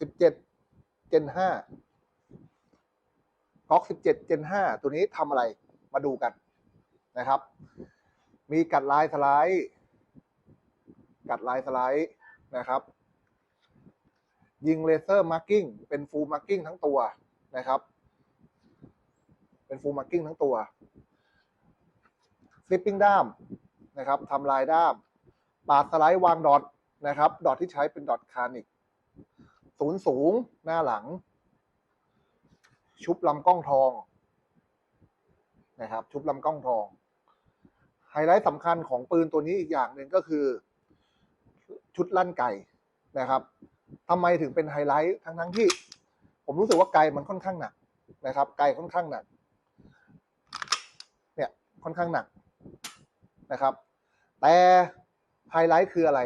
สิบเจ็ดเจนห้าก๊อกสิบเจ็ดเจนห้าตัวนี้ทำอะไรมาดูกันนะครับ มีกัดลายสไลด์กัดลายสไลด์นะครับ ยิงเลเซอร์มาร์กิ้งเป็นฟูลมาร์กิ้งทั้งตัวนะครับ เป็นฟูลมาร์กิ้งทั้งตัวฟลิปปิ้งด้ามนะครับทำลายด้าม ปาดสไลด์วางดอทนะครับ ดอทที่ใช้เป็นดอทคานิก ศูนย์สูงหน้าหลัง ชุบลำกล้องทองนะครับ ชุบลำกล้องทอง ไฮไลท์สำคัญของปืนตัวนี้อีกอย่างหนึ่งก็คือ ชุดลั่นไก่นะครับทำไมถึงเป็นไฮไลท์ทั้งทั้งๆที่ ผมรู้สึกว่าไกมันค่อนข้างหนักนะครับ ไกค่อนข้างหนัก เนี่ยค่อนข้างหนักนะครับ แต่ไฮไลท์คืออะไร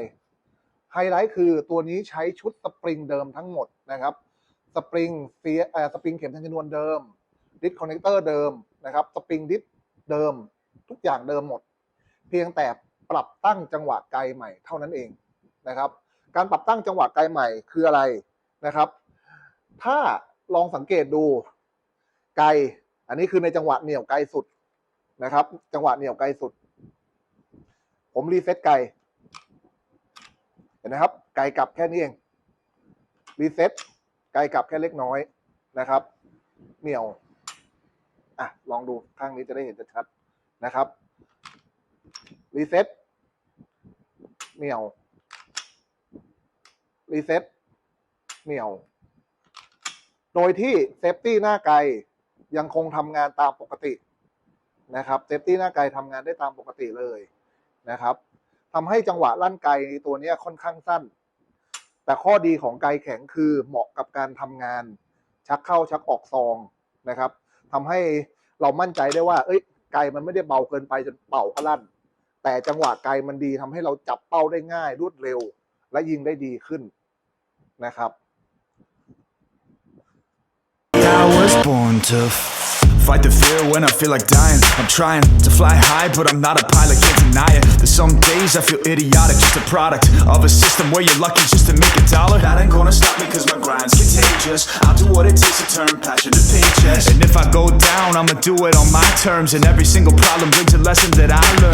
ไฮไลท์คือตัวนี้ใช้ชุดสปริงเดิมทั้งหมดนะครับ สปริงเฟียสปริงเข็มทางชนวนเดิมดิสคอนเนคเตอร์เดิมนะครับ สปริงดิสเดิมทุกอย่างเดิมหมด เพียงแต่ปรับตั้งจังหวะไกลใหม่เท่านั้นเองนะครับ การปรับตั้งจังหวะไกลใหม่คืออะไรนะครับ ถ้าลองสังเกตดูไกล อันนี้คือในจังหวะเหนี่ยวไกลสุดนะครับ จังหวะเหนี่ยวไกลสุด ผมรีเซ็ตไกล เห็นนะครับ ไกลกลับแค่นี้เองรีเซ็ตไกลกลับแค่เล็กน้อยนะครับ เหนียว อะ ลองดูข้างนี้จะได้เห็นชัดๆนะครับรีเซ็ตเหนียวรีเซ็ตเหนียว โดยที่เซฟตี้หน้าไกลยังคงทำงานตามปกตินะครับเซฟตี้หน้าไกลทำงานได้ตามปกติเลยนะครับ ทำให้จังหวะลั่นไกลตัวเนี้ยค่อนข้างสั้น แต่ข้อดีของไกลแข็งคือเหมาะกับการทำงาน ชักเข้าชักออกซองนะครับทำให้เรามั่นใจได้ว่า เอ้ย ไกลมันไม่ได้เบาเกินไปจนเป่าก็ลั่น แต่จังหวะไกลมันดีทำให้เราจับเป้าได้ง่ายรวดเร็ว และยิงได้ดีขึ้นนะครับ I was born to fight the fear when I feel like dying. I'm trying to fly high, but I'm not a pilot, can't deny it. Days I feel idiotic, just a product of a system where you're lucky just to make a dollar. That ain't gonna stop me, cause my grind's contagious. I'll do what it takes to turn passion to paychecks. And if I go down, I'ma do it on my terms. And every single problem brings a lesson that I learned.